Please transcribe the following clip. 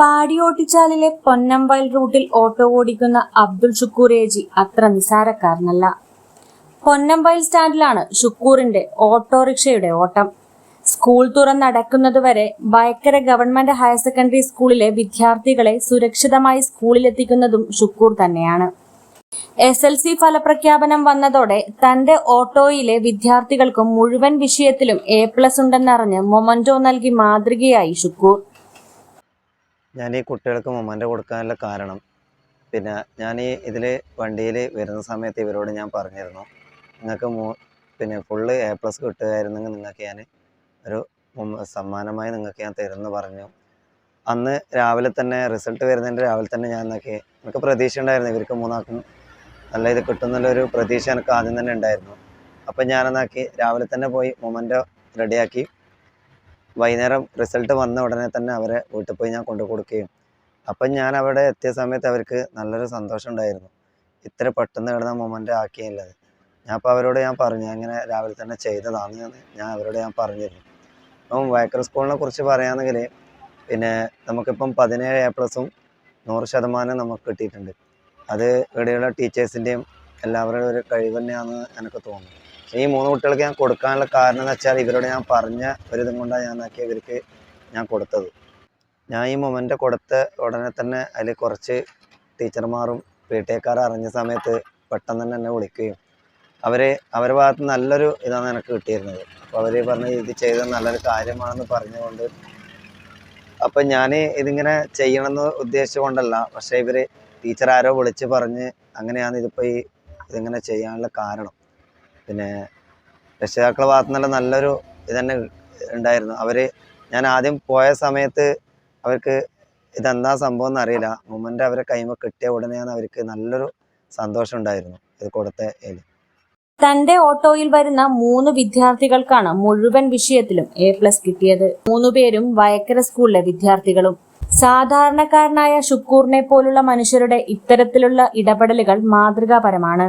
പാടിയോട്ടിച്ചാലിലെ പൊന്നമ്പയൽ റൂട്ടിൽ ഓട്ടോ ഓടിക്കുന്ന അബ്ദുൾ ഷുക്കൂർ ഏജി അത്ര നിസാരക്കാരനല്ല. പൊന്നമ്പയൽ സ്റ്റാൻഡിലാണ് ഷുക്കൂറിന്റെ ഓട്ടോറിക്ഷയുടെ ഓട്ടം. സ്കൂൾ തുറന്നടക്കുന്നതുവരെ ഭയക്കര ഗവൺമെന്റ് ഹയർ സെക്കൻഡറി സ്കൂളിലെ വിദ്യാർത്ഥികളെ സുരക്ഷിതമായി സ്കൂളിലെത്തിക്കുന്നതും ഷുക്കൂർ തന്നെയാണ്. എസ് എൽ സി ഫലപ്രഖ്യാപനം വന്നതോടെ തന്റെ ഓട്ടോയിലെ വിദ്യാർത്ഥികൾക്കും മുഴുവൻ വിഷയത്തിലും എ പ്ലസ് ഉണ്ടെന്നറിഞ്ഞ് മൊമന്റോ നൽകി മാതൃകയായി ഷുക്കൂർ. ഞാൻ ഈ കുട്ടികൾക്ക് മൊമെന്റ് കൊടുക്കാനുള്ള കാരണം. പിന്നെ ഞാൻ ഈ ഇതിൽ വണ്ടിയിൽ വരുന്ന സമയത്ത് ഇവരോട് ഞാൻ പറഞ്ഞിരുന്നു. നിങ്ങൾക്ക് മൂ പിന്നെ ഫുള്ള് എ പ്ലസ് കിട്ടുകയായിരുന്നെങ്കിൽ നിങ്ങൾക്ക് ഞാൻ ഒരു സമ്മാനമായി നിങ്ങൾക്ക് ഞാൻ തരുമെന്ന് പറഞ്ഞു. അന്ന് രാവിലെ തന്നെ റിസൾട്ട് വരുന്നതിന്റെ രാവിലെ തന്നെ ഞാൻ എന്നൊക്കെ എനിക്ക് പ്രതീക്ഷ ഉണ്ടായിരുന്നു. ഇവർക്ക് മൂന്നാൾക്കും നല്ല ഇത് കിട്ടുന്നുള്ളൊരു പ്രതീക്ഷ എനിക്ക് ആദ്യം തന്നെ ഉണ്ടായിരുന്നു. അപ്പം ഞാനെന്നാക്കി രാവിലെ തന്നെ പോയി മൊമന്റോ റെഡിയാക്കി വൈകുന്നേരം റിസൾട്ട് വന്ന ഉടനെ തന്നെ അവരെ വീട്ടിൽ പോയി ഞാൻ കൊണ്ടു കൊടുക്കുകയും. അപ്പം ഞാൻ അവിടെ എത്തിയ സമയത്ത് അവർക്ക് നല്ലൊരു സന്തോഷം ഉണ്ടായിരുന്നു. ഇത്ര പെട്ടെന്ന് കിടന്ന മൊമെന്റ് ആക്കിയില്ലത് ഞാൻ അപ്പോൾ അവരോട് ഞാൻ പറഞ്ഞു അങ്ങനെ രാവിലെ തന്നെ ചെയ്തതാണ് ഞാൻ അവരോട് ഞാൻ പറഞ്ഞിരുന്നു. അപ്പം വൈക്കർ സ്കൂളിനെ കുറിച്ച് പറയുകയാണെങ്കിൽ പിന്നെ നമുക്കിപ്പം പതിനേഴ് എ പ്ലസും നൂറ് ശതമാനം നമുക്ക് കിട്ടിയിട്ടുണ്ട്. അത് ഇവിടെയുള്ള ടീച്ചേഴ്സിന്റെയും എല്ലാവരുടെയും ഒരു കഴിവ് തന്നെയാണെന്ന് എനിക്ക് തോന്നുന്നു. ഈ മൂന്ന് കുട്ടികൾക്ക് ഞാൻ കൊടുക്കാനുള്ള കാരണം എന്ന് വെച്ചാൽ ഇവരോട് ഞാൻ പറഞ്ഞ ഒരു ഇതും കൊണ്ടാണ് ഞാൻ ആക്കി ഇവർക്ക് ഞാൻ കൊടുത്തത്. ഞാൻ ഈ മൊമെന്റ് കൊടുത്ത ഉടനെ തന്നെ അതിൽ കുറച്ച് ടീച്ചർമാരും പി ടി അറിഞ്ഞ സമയത്ത് പെട്ടെന്ന് തന്നെ എന്നെ വിളിക്കുകയും അവർ അവരുടെ ഭാഗത്ത് നല്ലൊരു ഇതാണ് എനിക്ക് കിട്ടിയിരുന്നത്. അപ്പോൾ അവർ പറഞ്ഞ് ഇത് ചെയ്തത് നല്ലൊരു കാര്യമാണെന്ന് പറഞ്ഞുകൊണ്ട് അപ്പം ഞാൻ ഇതിങ്ങനെ ചെയ്യണമെന്ന് ഉദ്ദേശിച്ചുകൊണ്ടല്ല. പക്ഷേ ഇവർ ടീച്ചർ ആരോ വിളിച്ച് പറഞ്ഞ് അങ്ങനെയാണ് ഇതിപ്പോൾ ഈ ഇതിങ്ങനെ ചെയ്യാനുള്ള കാരണം. പിന്നെ രക്ഷിതാക്കളുടെ ഭാഗത്തു നിന്നുള്ള നല്ലൊരു ഇത് തന്നെ ഉണ്ടായിരുന്നു. അവർ ഞാൻ ആദ്യം പോയ സമയത്ത് അവർക്ക് ഇതെന്താ സംഭവം എന്നറിയില്ല. മൊമെന്റ് അവരെ കൈമ കിട്ടിയ ഉടനെയാണ് അവർക്ക് നല്ലൊരു സന്തോഷം ഉണ്ടായിരുന്നു ഇത് കൊടുത്ത തന്റെ ഓട്ടോയിൽ വരുന്ന മൂന്ന് വിദ്യാർത്ഥികൾക്കാണ് മുഴുവൻ വിഷയത്തിലും എ പ്ലസ് കിട്ടിയത്. മൂന്നുപേരും വയക്കര സ്കൂളിലെ വിദ്യാർത്ഥികളും. സാധാരണക്കാരനായ ഷുക്കൂറിനെ പോലുള്ള മനുഷ്യരുടെ ഇത്തരത്തിലുള്ള ഇടപെടലുകൾ മാതൃകാപരമാണ്.